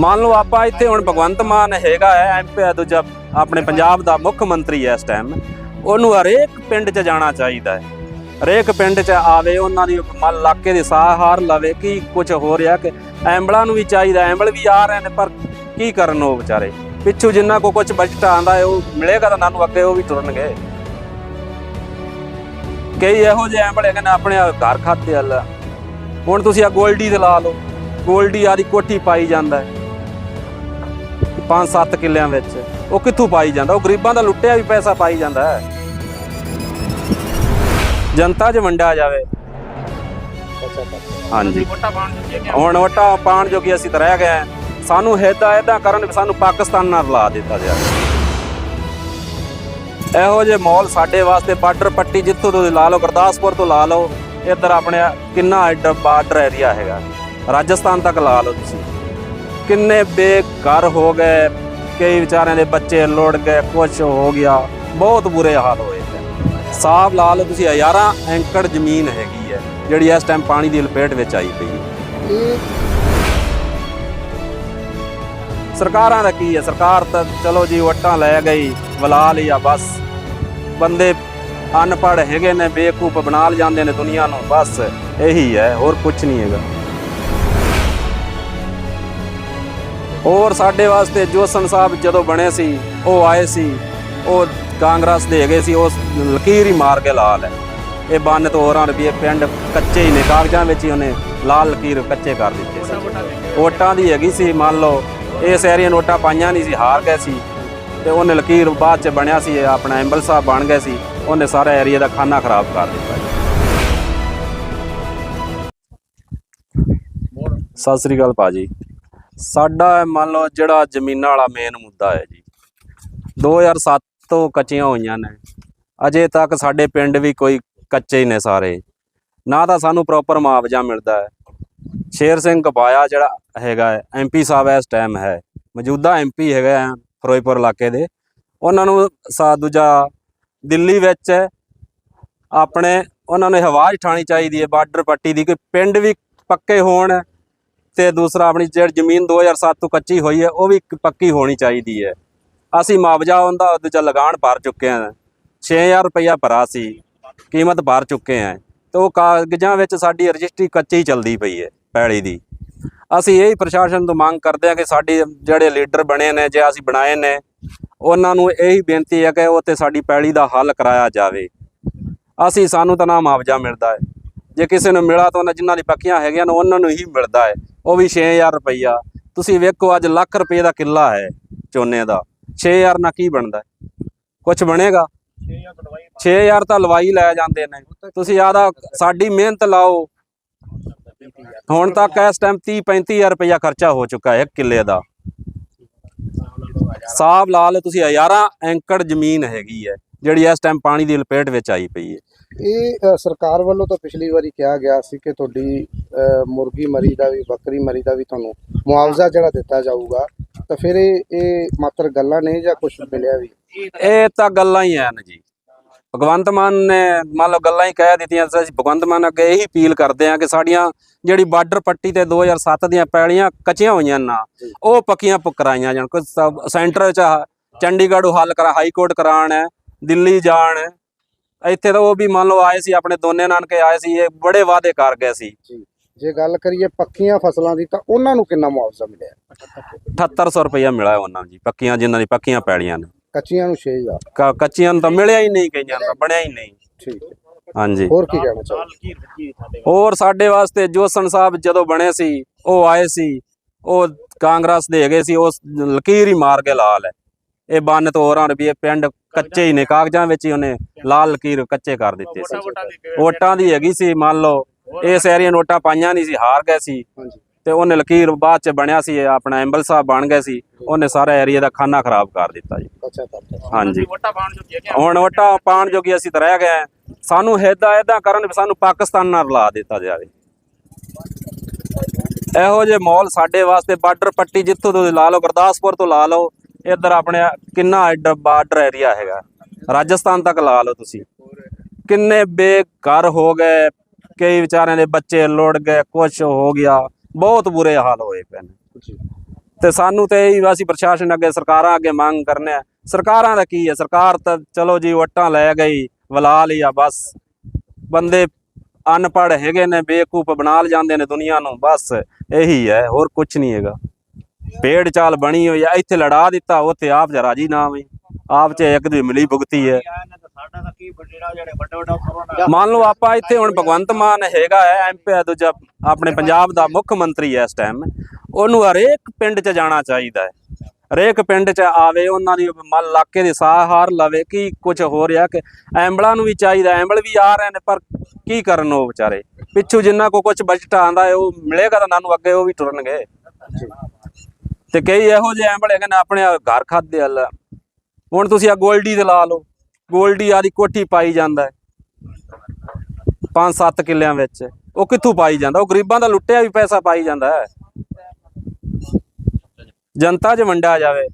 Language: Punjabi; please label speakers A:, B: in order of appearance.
A: ਮੰਨ ਲਓ ਆਪਾਂ ਇੱਥੇ ਹੁਣ ਭਗਵੰਤ ਮਾਨ ਹੈਗਾ ਹੈ ਐਮਪੀ ਦੂਜਾ ਆਪਣੇ ਪੰਜਾਬ ਦਾ ਮੁੱਖ ਮੰਤਰੀ ਹੈ ਇਸ ਟਾਈਮ ਉਹਨੂੰ ਹਰੇਕ ਪਿੰਡ 'ਚ ਜਾਣਾ ਚਾਹੀਦਾ ਹੈ। ਹਰੇਕ ਪਿੰਡ 'ਚ ਆਵੇ, ਉਹਨਾਂ ਦੀ ਮਨ ਇਲਾਕੇ ਦੀ ਸਾਹ ਲਵੇ, ਕੀ ਕੁਝ ਹੋ ਰਿਹਾ ਕਿ ਐਂਬਲਾਂ ਨੂੰ ਵੀ ਚਾਹੀਦਾ, ਐਂਬਲ ਵੀ ਆ ਰਹੇ ਨੇ, ਪਰ ਕੀ ਕਰਨ ਉਹ ਵਿਚਾਰੇ? ਪਿੱਛੋਂ ਜਿੰਨਾ ਕੋ ਕੁਝ ਬਜਟ ਆਂਦਾ ਉਹ ਮਿਲੇਗਾ ਤਾਂ ਨਾਨੂੰ ਅੱਗੇ ਉਹ ਵੀ ਤੁਰਨਗੇ। ਕਈ ਇਹੋ ਜਿਹੇ ਐਂਬਲ ਹੈਗੇ ਨੇ ਆਪਣੇ ਘਰ ਖਾਤੇ ਵਾਲਾ। ਹੁਣ ਤੁਸੀਂ ਆ ਗੋਲਡੀ ਤੇ ਲਾ ਲਓ। ਗੋਲਡੀ ਆਦੀ ਕੋਠੀ ਪਾਈ ਜਾਂਦਾ ਹੈ। ਪੰਜ ਸੱਤ ਕਿੱਲਿਆਂ ਵਿੱਚ। ਉਹ ਕਿੱਥੋਂ ਪਾਈ ਜਾਂਦਾ? ਉਹ ਗਰੀਬਾਂ ਦਾ ਲੁੱਟਿਆ ਵੀ ਪੈਸਾ ਪਾਈ ਜਾਂਦਾ ਹੈ। ਜਨਤਾ 'ਚ ਵੰਡਿਆ ਜਾਵੇ। ਹਾਂਜੀ। ਹੁਣ ਵਟਾ ਪਾਣ ਜੋਗੀ ਅਸੀਂ ਤਾਂ ਰਹਿ ਗਏ ਸਾਨੂੰ ਹਿੱਦਾਂ ਏਦਾਂ ਕਰਨ ਸਾਨੂੰ ਪਾਕਿਸਤਾਨ ਨਾਲ ਰਲਾ ਦਿੱਤਾ ਜਾਵੇ। ਇਹੋ ਜਿਹੇ ਮਾਹੌਲ ਸਾਡੇ ਵਾਸਤੇ ਬਾਰਡਰ ਪੱਟੀ ਜਿੱਥੋਂ ਤੁਸੀਂ ਲਾ ਲਓ, ਗੁਰਦਾਸਪੁਰ ਤੋਂ ਲਾ ਲਓ, ਇੱਧਰ ਆਪਣੇ ਕਿੰਨਾ ਐਡਾ ਬਾਰਡਰ ਏਰੀਆ ਹੈਗਾ। ਰਾਜਸਥਾਨ ਤੱਕ ਲਾ ਲਓ ਤੁਸੀਂ। ਕਿੰਨੇ ਬੇਘਰ ਹੋ ਗਏ, ਕਈ ਵਿਚਾਰਿਆਂ ਦੇ ਬੱਚੇ ਲੋੜ ਗਏ ਕੁਝ ਹੋ ਗਿਆ। ਬਹੁਤ ਬੁਰੇ ਹਾਲ ਹੋਏ ਨੇ ਸਾਫ਼ ਲਾ ਲਓ ਤੁਸੀਂ, ਹਜ਼ਾਰਾਂ ਐਂਕੜ ਜ਼ਮੀਨ ਹੈਗੀ ਹੈ, ਜਿਹੜੀ ਇਸ ਟਾਈਮ ਪਾਣੀ ਦੀ ਲਪੇਟ ਵਿੱਚ ਆਈ ਪਈ ਹੈ। ਸਰਕਾਰਾਂ ਦਾ ਕੀ ਹੈ? ਸਰਕਾਰ ਤਾਂ ਚਲੋ ਜੀ, ਵਟਾਂ ਲੈ ਗਈ, ਬੁਲਾ ਲਿਆ ਬਸ। ਬੰਦੇ ਅਨਪੜ੍ਹ ਹੈਗੇ ਨੇ, ਬੇਵਕੂਫ ਬਣਾ ਲ ਜਾਂਦੇ ਨੇ ਦੁਨੀਆ ਨੂੰ, ਬਸ। ਇਹੀ ਹੈ, ਹੋਰ ਕੁਝ ਨਹੀਂ ਹੈਗਾ। ਹੋਰ ਸਾਡੇ ਵਾਸਤੇ ਜੋਸਨ ਸਾਹਿਬ ਜਦੋਂ ਬਣੇ ਸੀ, ਉਹ ਆਏ ਸੀ, ਉਹ ਕਾਂਗਰਸ ਦੇ ਹੈਗੇ ਸੀ ਉਸ ਲਕੀਰ ਹੀ ਮਾਰ ਕੇ ਲਾਲ ਹੈ ਇਹ ਬੰਨ ਤੋਂ ਹੋਰਾਂ ਵੀ ਪਿੰਡ ਕੱਚੇ ਹੀ ਨੇ, ਕਾਗਜ਼ਾਂ ਵਿੱਚ ਹੀ ਉਹਨੇ ਲਾਲ ਲਕੀਰ ਕੱਚੇ ਕਰ ਦਿੱਤੇ ਸੀ। ਵੋਟਾਂ ਦੀ ਹੈਗੀ ਸੀ, ਮੰਨ ਲਓ ਇਸ ਏਰੀਆ ਨੋਟਾਂ ਪਾਈਆਂ ਨਹੀਂ ਸੀ, ਹਾਰ ਗਏ ਸੀ। ਤੇ ਉਹਨੇ ਲਕੀਰ ਬਾਅਦ ਚ ਬਣਿਆ ਸੀ ਆਪਣਾ ਐਂਬਲ ਸਾਹਿਬ ਬਣ ਗਏ ਸੀ, ਉਹਨੇ ਸਾਰਾ ਏਰੀਆ ਦਾ ਖਾਨਾ ਖਰਾਬ ਕਰ ਦਿੱਤਾ ਸਤਿ ਸ੍ਰੀ ਅਕਾਲ ਭਾਜੀ ਸਾਡਾ ਮੰਨ ਲਓ ਜਿਹੜਾ ਜ਼ਮੀਨਾਂ ਵਾਲਾ ਮੇਨ ਮੁੱਦਾ ਹੈ ਜੀ। 2007 ਤੋਂ ਕੱਚੀਆਂ ਹੋਈਆਂ ਨੇ। ਅਜੇ ਤੱਕ ਸਾਡੇ ਪਿੰਡ ਵੀ ਕੋਈ ਕੱਚੇ ਹੀ ਨੇ ਸਾਰੇ। ਨਾ ਤਾਂ ਸਾਨੂੰ ਪ੍ਰੋਪਰ ਮੁਆਵਜ਼ਾ ਮਿਲਦਾ ਹੈ। ਸ਼ੇਰ ਸਿੰਘ ਕਪਾਇਆ ਜਿਹੜਾ ਹੈਗਾ ਐਮਪੀ ਸਾਹਿਬ ਇਸ ਟਾਈਮ ਹੈ। ਮੌਜੂਦਾ ਐਮਪੀ ਹੈਗਾ ਹੈ ਫਿਰੋਜ਼ਪੁਰ ਇਲਾਕੇ ਦੇ। ਉਹਨਾਂ ਨੂੰ ਸਾ, ਦੂਜਾ ਦਿੱਲੀ ਵਿੱਚ ਆਪਣੇ, ਉਹਨਾਂ ਨੂੰ ਆਵਾਜ਼ ਉਠਾਣੀ ਚਾਹੀਦੀ ਹੈ, ਬਾਰਡਰ ਪੱਟੀ ਦੀ। ਕਿ ਪਿੰਡ ਵੀ ਪੱਕੇ ਹੋਣ ਤੇ ਦੂਸਰਾ ਆਪਣੀ ਜਿਹੜੀ ਜ਼ਮੀਨ 2007 ਤੋਂ ਕੱਚੀ ਹੋਈ ਹੈ, ਉਹ ਵੀ ਪੱਕੀ ਹੋਣੀ ਚਾਹੀਦੀ ਹੈ। ਅਸੀਂ ਮੁਆਵਜ਼ਾ ਉਹਦਾ ਦੂਜਾ ਲਗਾਨ ਭਰ ਚੁੱਕੇ ਹਾਂ। 6000 ਰੁਪਇਆ ਭਰਾ ਸੀ, ਕੀਮਤ ਭਰ ਚੁੱਕੇ ਹਾਂ। ਤੇ ਉਹ ਕਾਗਜ਼ਾਂ ਵਿੱਚ ਸਾਡੀ ਰਜਿਸਟਰੀ ਕੱਚੀ ਚੱਲਦੀ ਪਈ ਹੈ, ਪੈਲੀ ਦੀ। ਅਸੀਂ ਇਹ ਪ੍ਰਸ਼ਾਸਨ ਤੋਂ ਮੰਗ ਕਰਦੇ ਹਾਂ ਕਿ ਸਾਡੇ ਜਿਹੜੇ ਲੀਡਰ ਬਣੇ ਨੇ, ਜੇ ਅਸੀਂ ਬਣਾਏ ਨੇ, ਉਹਨਾਂ ਨੂੰ ਇਹੀ ਬੇਨਤੀ ਹੈ ਕਿ ਉਹ ਤੇ ਸਾਡੀ ਪੈਲੀ ਦਾ ਹੱਲ ਕਰਾਇਆ ਜਾਵੇ। ਅਸੀਂ ਸਾਨੂੰ ਤਾਂ ਨਾ ਮੁਆਵਜ਼ਾ ਮਿਲਦਾ ਹੈ। ਜੇ ਕਿਸੇ ਨੂੰ ਮਿਲਾ ਤਾਂ ਉਹਨਾਂ ਜਿਨ੍ਹਾਂ ਦੀ ਪੱਕੀਆਂ ਹੈਗੀਆਂ ਨੇ ਉਹਨਾਂ ਨੂੰ ਹੀ ਮਿਲਦਾ ਹੈ। ਉਹ ਵੀ 6000 ਰੁਪਈਆ। ਤੁਸੀਂ ਵੇਖੋ, ਅੱਜ ਲੱਖ ਰੁਪਏ ਦਾ ਕਿੱਲਾ ਹੈ ਝੋਨੇ ਦਾ। 6000 ਨਾਲ ਕੀ ਬਣਦਾ ਹੈ? ਕੁਝ ਬਣੇਗਾ? 6000 ਤਾਂ ਲਵਾਈ ਲੈ ਜਾਂਦੇ ਨੇ। ਤੁਸੀਂ ਆਦਾ ਸਾਡੀ ਮਿਹਨਤ ਲਾਓ। ਹੁਣ ਤੱਕ ਇਸ ਟਾਈਮ 30 35000 ਰੁਪਇਆ ਖਰਚਾ ਹੋ ਚੁੱਕਾ ਹੈ ਕਿੱਲੇ ਦਾ। ਸਾਬ ਲਾ ਲਓ, ਤੁਸੀਂ ਹਜ਼ਾਰਾਂ ਐਂਕੜ ਜ਼ਮੀਨ ਹੈਗੀ ਹੈ। ਜਿਹੜੀ ਇਸ ਟਾਈਮ ਪਾਣੀ ਦੀ ਲਪੇਟ ਵਿੱਚ ਆਈ ਪਈ ਹੈ।
B: ਇਹ ਸਰਕਾਰ ਵੱਲੋਂ ਤਾਂ ਪਿਛਲੀ ਵਾਰੀ ਕਿਹਾ ਗਿਆ ਸੀ ਕਿ ਤੁਹਾਡੀ ਮੁਰਗੀ ਮਰੀ ਦਾ ਵੀ ਬੱਕਰੀ ਮਰੀ ਦਾ ਵੀ ਤੁਹਾਨੂੰ ਮੁਆਵਜ਼ਾ ਜਿਹੜਾ ਦਿੱਤਾ ਜਾਊਗਾ ਤਾਂ ਫਿਰ ਇਹ ਇਹ ਮਾਤਰ ਗੱਲਾਂ ਨੇ ਜਾਂ ਕੁਝ ਮਿਲਿਆ ਵੀ?
A: ਇਹ ਤਾਂ ਗੱਲਾਂ ਹੀ ਹਨ ਜੀ। ਭਗਵੰਤ ਮਾਨ ਨੇ ਮੰਨ ਲਓ ਗੱਲਾਂ ਹੀ ਕਹਿ ਦਿੱਤੀਆਂ ਅਸੀਂ ਭਗਵੰਤ ਮਾਨ ਅੱਗੇ ਇਹੀ ਅਪੀਲ ਕਰਦੇ ਹਾਂ ਕਿ ਸਾਡੀਆਂ ਜਿਹੜੀ ਬਾਰਡਰ ਪੱਟੀ ਤੇ 2007 ਦੀਆਂ ਪੈਲੀਆਂ ਕੱਚੀਆਂ ਹੋਈਆਂ ਨਾ ਉਹ ਪੱਕੀਆਂ ਪ- ਕਰਾਈਆਂ ਜਾਣ। ਕੋਈ ਸੈਂਟਰ ਚ ਚੰਡੀਗੜ੍ਹ ਹੱਲ ਕਰਾ ਹਾਈ ਕੋਰਟ ਕਰਾਉਣ ਹੈ ਦਿੱਲੀ ਜਾਣ। ਇੱਥੇ ਤਾਂ ਉਹ ਵੀ ਮੰਨ ਲਓ ਆਏ ਸੀ ਆਪਣੇ ਦੋਨੇ ਨਾਨਕੇ ਆਏ ਸੀ ਇਹ ਬੜੇ ਵਾਅਦੇ ਕਰ ਗਏ ਸੀ।
B: ਜੇ। ਗੱਲ ਕਰੀਏ ਪੱਕੀਆਂ ਫਸਲਾਂ ਦੀ ਤਾਂ ਉਹਨਾਂ ਨੂੰ ਕਿੰਨਾ ਮੁਆਵਜ਼ਾ ਮਿਲਿਆ?
A: 7800 ਰੁਪਇਆ ਮਿਲਿਆ ਉਹਨਾਂ ਨੂੰ ਜੀ ਪੱਕੀਆਂ ਜਿਨ੍ਹਾਂ ਦੀ ਪੱਕੀਆਂ ਪੈਲੀਆਂ ਨੇ।
B: ਕੱਚੀਆਂ ਨੂੰ 6000
A: ਕ- ਕੱਚੀਆਂ ਨੂੰ ਤਾਂ ਮਿਲਿਆ ਹੀ ਨਹੀਂ ਕਈਆਂ ਨੂੰ ਤਾਂ ਬਣਿਆ ਹੀ ਨਹੀਂ।
B: ਠੀਕ ਹੈ।
A: ਹਾਂਜੀ।
B: ਹੋਰ ਕੀ ਕਹਿਣਾ ਚਾਹੋਗੇ?
A: ਹੋਰ ਸਾਡੇ ਵਾਸਤੇ ਜੋਸਨ ਸਾਹਿਬ ਜਦੋਂ ਬਣੇ ਸੀ ਉਹ ਆਏ ਸੀ ਉਹ ਕਾਂਗਰਸ ਦੇ ਹੈਗੇ ਸੀ ਉਸ ਲਕੀਰ ਹੀ ਮਾਰ ਕੇ ਲਾਲ ਹੈ। ਇਹ ਬੰਨ ਤੋਂ ਹੋਰਾਂ ਇਹ ਪਿੰਡ ਕੱਚੇ ਹੀ ਨੇ ਕਾਗਜ਼ਾਂ ਵਿੱਚ ਹੀ ਉਹਨੇ ਲਾਲ ਲਕੀਰ ਕੱਚੇ ਕਰ ਦਿੱਤੇ ਸੀ। ਵੋਟਾਂ ਦੀ ਹੈਗੀ ਸੀ ਮੰਨ ਲਓ ਇਸ ਏਰੀਆ ਨੋਟਾਂ ਪਾਈਆਂ ਨਹੀਂ ਸੀ ਹਾਰ ਗਏ ਸੀ। ਤੇ ਉਹਨੇ ਲਕੀਰ ਬਾਅਦ ਚ ਬਣਿਆ ਸੀ ਇਹ ਆਪਣਾ ਐਂਬਲ ਸਾਹਿਬ ਬਣ ਗਏ ਸੀ ਉਹਨੇ ਸਾਰਾ ਏਰੀਆ ਦਾ ਖਾਨਾ ਖਰਾਬ ਕਰ ਦਿੱਤਾ ਜੀ। ਹਾਂਜੀ। ਹੁਣ ਵਟਾ ਪਾਣ ਜੋਗੀ ਅਸੀਂ ਤਾਂ ਰਹਿ ਗਏ। ਸਾਨੂੰ ਹਿੱਦਾਂ ਏਦਾਂ ਕਰਨ ਸਾਨੂੰ ਪਾਕਿਸਤਾਨ ਨਾਲ ਰਲਾ ਦਿੱਤਾ ਜਾਵੇ। ਇਹੋ ਜਿਹੇ ਮਾਹੌਲ ਸਾਡੇ ਵਾਸਤੇ ਬਾਰਡਰ ਪੱਟੀ ਜਿੱਥੋਂ ਤੁਸੀਂ ਲਾ ਲਓ ਗੁਰਦਾਸਪੁਰ ਤੋਂ ਲਾ ਲਓ ਇੱਧਰ ਆਪਣੇ ਕਿੰਨਾ ਬਾਰਡਰ ਏਰੀਆ ਹੈਗਾ। ਰਾਜਸਥਾਨ ਤੱਕ ਲਾ ਲਓ ਤੁਸੀਂ। ਕਿੰਨੇ ਬੇਘਰ ਹੋ ਗਏ। ਕਈ ਵਿਚਾਰਿਆਂ ਦੇ ਬੱਚੇ ਲੁੜ ਗਏ ਕੁਝ ਹੋ ਗਿਆ। ਬਹੁਤ ਬੁਰੇ ਹਾਲ ਹੋਏ ਪਏ ਨੇ। ਤੇ ਸਾਨੂੰ ਤੇ ਇਹੀ ਅਸੀਂ ਪ੍ਰਸ਼ਾਸਨ ਅੱਗੇ ਸਰਕਾਰਾਂ ਅੱਗੇ ਮੰਗ ਕਰਨੇ ਸਰਕਾਰਾਂ ਦਾ ਕੀ ਹੈ? ਸਰਕਾਰ ਤਾਂ ਚਲੋ ਜੀ ਵਟਾਂ ਲੈ ਗਈ ਵਲਾ ਲਿਆ ਬਸ। ਬੰਦੇ ਅਨਪੜ੍ਹ ਹੈਗੇ ਨੇ ਬੇਕੂਫ ਬਣਾ ਲ ਜਾਂਦੇ ਨੇ ਦੁਨੀਆ ਨੂੰ ਬਸ। ਇਹੀ ਹੈ ਹੋਰ ਕੁਝ ਨਹੀਂ ਹੈਗਾ। ਪੇੜ ਚਾਲ ਬਣੀ ਹੋਈ ਆ, ਇੱਥੇ ਲੜਾ ਦਿੱਤਾ, ਉੱਥੇ ਆਪ ਜਰਾ ਜੀ ਨਾਮ ਹੀ। ਆਪ ਚ ਇੱਕ ਦੂਜੀ ਮਿਲੀ ਭੁਗਤੀ ਹੈ। ਮੰਨ ਲਓ ਆਪਾਂ ਇੱਥੇ ਹੁਣ ਭਗਵੰਤ ਮਾਨ ਹੈਗਾ ਹੈ ਐਮਪੀ ਦੂਜਾ ਆਪਣੇ ਪੰਜਾਬ ਦਾ ਮੁੱਖ ਮੰਤਰੀ ਹੈ ਇਸ ਟਾਈਮ ਉਹਨੂੰ ਹਰੇਕ ਪਿੰਡ 'ਚ ਜਾਣਾ ਚਾਹੀਦਾ ਹੈ। ਹਰੇਕ ਪਿੰਡ 'ਚ ਆਵੇ, ਉਹਨਾਂ ਦੀ ਮਨ ਇਲਾਕੇ ਦੇ ਸਾਹਾਰ ਲਵੇ, ਕੀ ਕੁਝ ਹੋ ਰਿਹਾ ਕਿ ਐਂਬਲਾਂ ਨੂੰ ਵੀ ਚਾਹੀਦਾ, ਐਂਬਲ ਵੀ ਆ ਰਹੇ ਨੇ, ਪਰ ਕੀ ਕਰਨ ਉਹ ਵਿਚਾਰੇ? ਪਿੱਛੋਂ ਜਿੰਨਾ ਕੋ ਕੁਝ ਬਜਟ ਆਂਦਾ ਉਹ ਮਿਲੇਗਾ ਤਾਂ ਉਹਨਾਂ ਅੱਗੇ ਉਹ ਵੀ ਟੁਰਨਗੇ ਤੇ ਕਈ ਇਹੋ ਜਿਹੇ ਐਂ ਹੈਗੇ ਕਹਿੰਦੇ ਆਪਣੇ ਘਰ ਖਾਦੇ ਵਾਲਾ ਹੁਣ ਤੁਸੀਂ ਆ ਗੋਲਡੀ ਤੇ ਲਾ ਲਓ। ਗੋਲਡੀ ਆਦੀ ਕੋਠੀ ਪਾਈ ਜਾਂਦਾ ਪੰਜ ਸੱਤ ਕਿੱਲਿਆਂ ਵਿੱਚ। ਉਹ ਕਿੱਥੋਂ ਪਾਈ ਜਾਂਦਾ? ਉਹ ਗਰੀਬਾਂ ਦਾ ਲੁੱਟਿਆ ਵੀ ਪੈਸਾ ਪਾਈ ਜਾਂਦਾ ਜਨਤਾ 'ਚ ਵੰਡਿਆ ਜਾਵੇ।